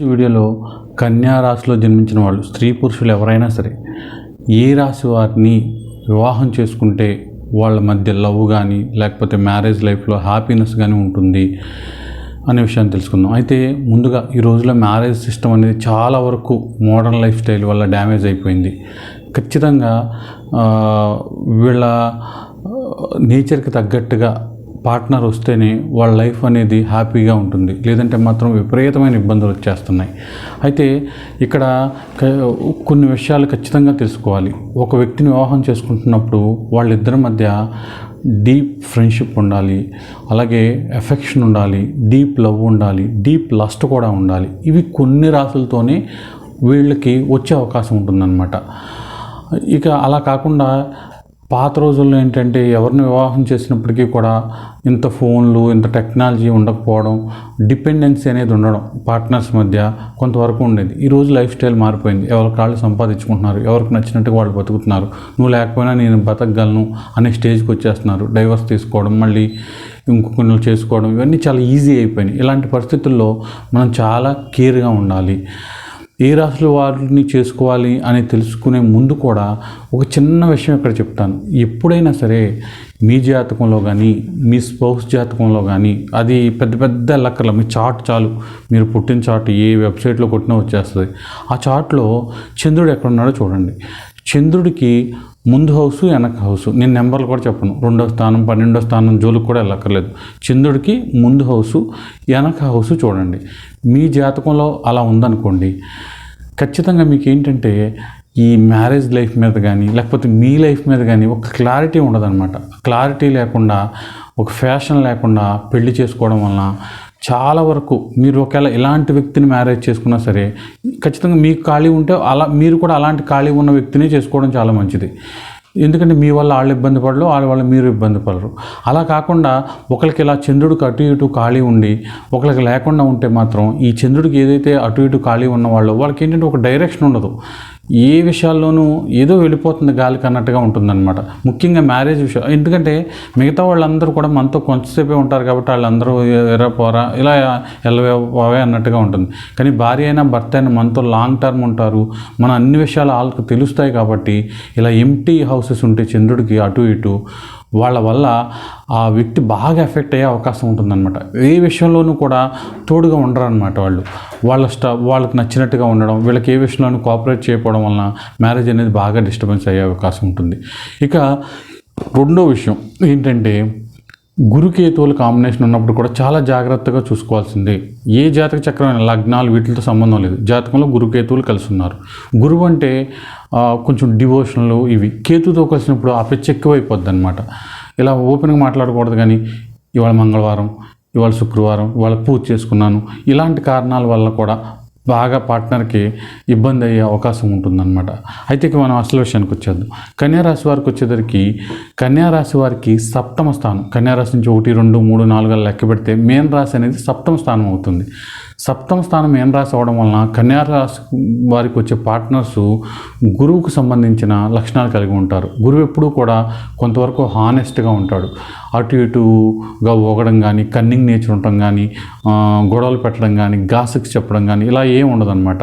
ఈ వీడియోలో కన్యా రాశిలో జన్మించిన వాళ్ళు స్త్రీ పురుషులు ఎవరైనా సరే ఏ రాశి వారిని వివాహం చేసుకుంటే వాళ్ళ మధ్య లవ్ కానీ లేకపోతే మ్యారేజ్ లైఫ్లో హ్యాపీనెస్ కానీ ఉంటుంది అనే విషయాన్ని తెలుసుకుందాం. అయితే ముందుగా ఈ రోజుల్లో మ్యారేజ్ సిస్టమ్ అనేది చాలా వరకు మోడర్న్ లైఫ్ స్టైల్ వల్ల డ్యామేజ్ అయిపోయింది. ఖచ్చితంగా వీళ్ళ నేచర్కి తగ్గట్టుగా పార్ట్నర్ వస్తేనే వాళ్ళ లైఫ్ అనేది హ్యాపీగా ఉంటుంది. లేదంటే మాత్రం విపరీతమైన ఇబ్బందులు వచ్చేస్తున్నాయి. అయితే ఇక్కడ కొన్ని విషయాలు ఖచ్చితంగా తెలుసుకోవాలి. ఒక వ్యక్తిని వివాహం చేసుకుంటున్నప్పుడు వాళ్ళిద్దరి మధ్య డీప్ ఫ్రెండ్షిప్ ఉండాలి. అలాగే ఎఫెక్షన్ ఉండాలి. డీప్ లవ్ ఉండాలి. డీప్ లస్ట్ కూడా ఉండాలి. ఇవి కొన్ని రాసులతోనే వీళ్ళకి వచ్చే అవకాశం ఉంటుందన్నమాట. ఇక అలా కాకుండా పాత రోజుల్లో ఏంటంటే ఎవరిని వివాహం చేసినప్పటికీ కూడా ఇంత ఫోన్లు ఇంత టెక్నాలజీ ఉండకపోవడం డిపెండెన్సీ అనేది ఉండడం పార్ట్నర్స్ మధ్య కొంతవరకు ఉండేది. ఈ రోజు లైఫ్ స్టైల్ మారిపోయింది. ఎవరికి వాళ్ళు సంపాదించుకుంటున్నారు ఎవరికి నచ్చినట్టుగా వాళ్ళు బతుకుతున్నారు. నువ్వు లేకపోయినా నేను బతకగలను అనే స్టేజ్కి వచ్చేస్తున్నారు. డైవర్స్ తీసుకోవడం మళ్ళీ ఇంకొకరిని చేసుకోవడం ఇవన్నీ చాలా ఈజీ అయిపోయినాయి. ఇలాంటి పరిస్థితుల్లో మనం చాలా కేర్గా ఉండాలి. ఏ రాశుల వారిని చేసుకోవాలి అని తెలుసుకునే ముందు కూడా ఒక చిన్న విషయం ఇక్కడ చెప్తాను. ఎప్పుడైనా సరే మీ జాతకంలో కానీ మీ స్పౌస్ జాతకంలో కానీ అది పెద్ద పెద్ద లెక్కల మీ చార్ట్ చాలు మీరు పుట్టిన చార్ట్ ఏ వెబ్సైట్లో కొట్టినా వచ్చేస్తుంది. ఆ చార్ట్లో చంద్రుడు ఎక్కడున్నాడో చూడండి. చంద్రుడికి ముందు హౌస్ వెనక హౌస్. నేను నెంబర్లు కూడా చెప్పను. రెండో స్థానం పన్నెండో స్థానం జోలికి కూడా వెళ్ళక్కర్లేదు. చంద్రుడికి ముందు హౌస్ వెనక హౌస్ చూడండి. మీ జాతకంలో అలా ఉందనుకోండి ఖచ్చితంగా మీకు ఏంటంటే ఈ మ్యారేజ్ లైఫ్ మీద కానీ లేకపోతే మీ లైఫ్ మీద కానీ ఒక క్లారిటీ ఉండదన్నమాట. క్లారిటీ లేకుండా ఒక ఫ్యాషన్ లేకుండా పెళ్ళి చేసుకోవడం వలన చాలా వరకు మీరు ఒకవేళ ఇలాంటి వ్యక్తిని మ్యారేజ్ చేసుకున్నా సరే ఖచ్చితంగా మీకు ఖాళీ ఉంటే అలా మీరు కూడా అలాంటి ఖాళీ ఉన్న వ్యక్తిని చేసుకోవడం చాలా మంచిది. ఎందుకంటే మీ వల్ల వాళ్ళు ఇబ్బంది పడరు వాళ్ళ వల్ల మీరు ఇబ్బంది పడరు. అలా కాకుండా ఒకరికి ఇలా చంద్రుడికి అటు ఇటు ఖాళీ ఉండి ఒకరికి లేకుండా ఉంటే మాత్రం ఈ చంద్రుడికి ఏదైతే అటు ఇటు ఖాళీ ఉన్న వాళ్ళు వాళ్ళకి ఏంటంటే ఒక డైరెక్షన్ ఉండదు. ఏ విషయాల్లోనూ ఏదో వెళ్ళిపోతుంది గాలికి అన్నట్టుగా ఉంటుందన్నమాట. ముఖ్యంగా మ్యారేజ్ విషయం. ఎందుకంటే మిగతా వాళ్ళందరూ కూడా మనతో కొంతసేపే ఉంటారు కాబట్టి వాళ్ళందరూ ఎరా పోరా ఇలా ఎల్లవే అన్నట్టుగా ఉంటుంది. కానీ భార్య అయినా భర్త అయినా మనతో లాంగ్ టర్మ్ ఉంటారు. మన అన్ని విషయాలు వాళ్ళకి తెలుస్తాయి కాబట్టి ఇలా ఎంటీ హౌసెస్ ఉంటే చంద్రుడికి అటు ఇటు వాళ్ళ వల్ల ఆ వ్యక్తి బాగా ఎఫెక్ట్ అయ్యే అవకాశం ఉంటుందన్నమాట. ఏ విషయంలోనూ కూడా తోడుగా ఉండరు అనమాట వాళ్ళు. వాళ్ళ స్టా వాళ్ళకి నచ్చినట్టుగా ఉండడం వీళ్ళకి ఏ విషయంలోనూ కోఆపరేట్ చేయకపోవడం వలన మ్యారేజ్ అనేది బాగా డిస్టర్బెన్స్ అయ్యే అవకాశం ఉంటుంది. ఇక రెండో విషయం ఏంటంటే గురుకేతువుల కాంబినేషన్ ఉన్నప్పుడు కూడా చాలా జాగ్రత్తగా చూసుకోవాల్సిందే. ఏ జాతక చక్రమైన లగ్నాలు వీటితో సంబంధం లేదు. జాతకంలో గురుకేతువులు కలిసి ఉన్నారు గురువు అంటే కొంచెం డివోషన్లు ఇవి. కేతుతో కలిసినప్పుడు ఆ పిచ్చి ఎక్కువైపోద్ది అనమాట ఇలా ఓపెన్గా మాట్లాడకూడదు కానీ ఇవాళ మంగళవారం ఇవాళ శుక్రవారం ఇవాళ పూజ చేసుకున్నాను. ఇలాంటి కారణాల వల్ల కూడా బాగా పార్ట్నర్కి ఇబ్బంది అయ్యే అవకాశం ఉంటుందన్నమాట. అయితే ఇక మనం అసలు విషయానికి వచ్చేద్దాం. కన్యారాశి వారికి వచ్చేసరికి కన్యారాశి వారికి సప్తమ స్థానం. కన్యారాశి నుంచి ఒకటి రెండు మూడు నాలుగు లెక్క పెడితే మేన్ రాశి అనేది సప్తమ స్థానం అవుతుంది. సప్తమ స్థానం మేన్ రాశి అవడం వలన కన్యారాశి వారికి వచ్చే పార్ట్నర్స్ గురువుకు సంబంధించిన లక్షణాలు కలిగి ఉంటారు. గురువు ఎప్పుడూ కూడా కొంతవరకు హానెస్ట్గా ఉంటాడు. అటు ఇటుగా ఊగడం కానీ కన్నింగ్ నేచర్ ఉండటం కానీ గొడవలు పెట్టడం కానీ గాసిక్స్ చెప్పడం కానీ ఇలా ఏం ఉండదన్నమాట.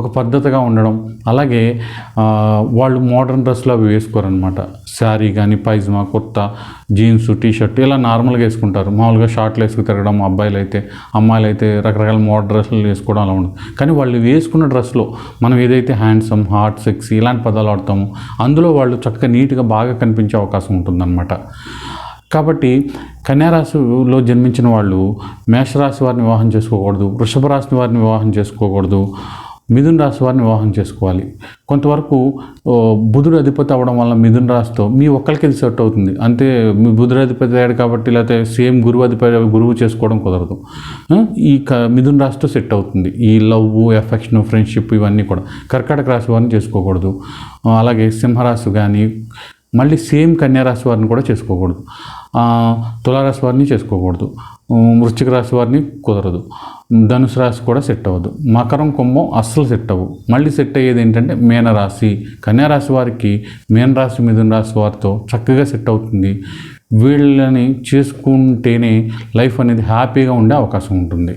ఒక పద్ధతిగా ఉండడం. అలాగే వాళ్ళు మోడర్న్ డ్రెస్లు అవి వేసుకోరనమాట శారీ కానీ pyjama kurta jeans T shirt ఇలా నార్మల్గా వేసుకుంటారు. మామూలుగా షార్ట్లు వేసుకు తిరగడం అబ్బాయిలు అయితే అమ్మాయిలు అయితే రకరకాల మోడల్ డ్రెస్సులు వేసుకోవడం అలా ఉండదు. కానీ వాళ్ళు వేసుకున్న డ్రెస్లో మనం ఏదైతే హ్యాండ్సమ్ హార్ట్ సెక్సీ ఇలాంటి పదాలు ఆడతామో అందులో వాళ్ళు చక్కగా నీట్గా బాగా కనిపించే అవకాశం ఉంటుందన్నమాట. కాబట్టి కన్యారాశిలో జన్మించిన వాళ్ళు మేషరాశి వారిని వివాహం చేసుకోకూడదు వృషభ రాశి వారిని వివాహం చేసుకోకూడదు మిథున రాశి వారిని వివాహం చేసుకోవాలి. కొంతవరకు బుధుడు అధిపతి అవ్వడం వల్ల మిథున రాశితో మీ ఒక్కరికి ఇది సెట్ అవుతుంది. అంతే మీ బుధుడు అధిపతి అయ్యాడు కాబట్టి లేకపోతే సేమ్ గురువు అధిపతి గురువు చేసుకోవడం కుదరదు. ఈ క మిథున రాశితో సెట్ అవుతుంది. ఈ లవ్ ఎఫెక్షన్ ఫ్రెండ్షిప్ ఇవన్నీ కూడా కర్కాటక రాశి వారిని చేసుకోకూడదు. అలాగే సింహరాశి కానీ మళ్ళీ సేమ్ కన్యారాశి వారిని కూడా చేసుకోకూడదు. తులారాశి వారిని చేసుకోకూడదు. వృశ్చిక రాశి వారిని కుదరదు. ధనుసు రాశి కూడా సెట్ అవ్వదు. మకరం కుంభం అస్సలు సెట్ అవ్వదు మళ్ళీ సెట్ అయ్యేది ఏంటంటే మీనరాశి. కన్యారాశి వారికి మీనరాశి మిథున రాశి వారితో చక్కగా సెట్ అవుతుంది. వీళ్ళని చేసుకుంటేనే లైఫ్ అనేది హ్యాపీగా ఉండే అవకాశం ఉంటుంది.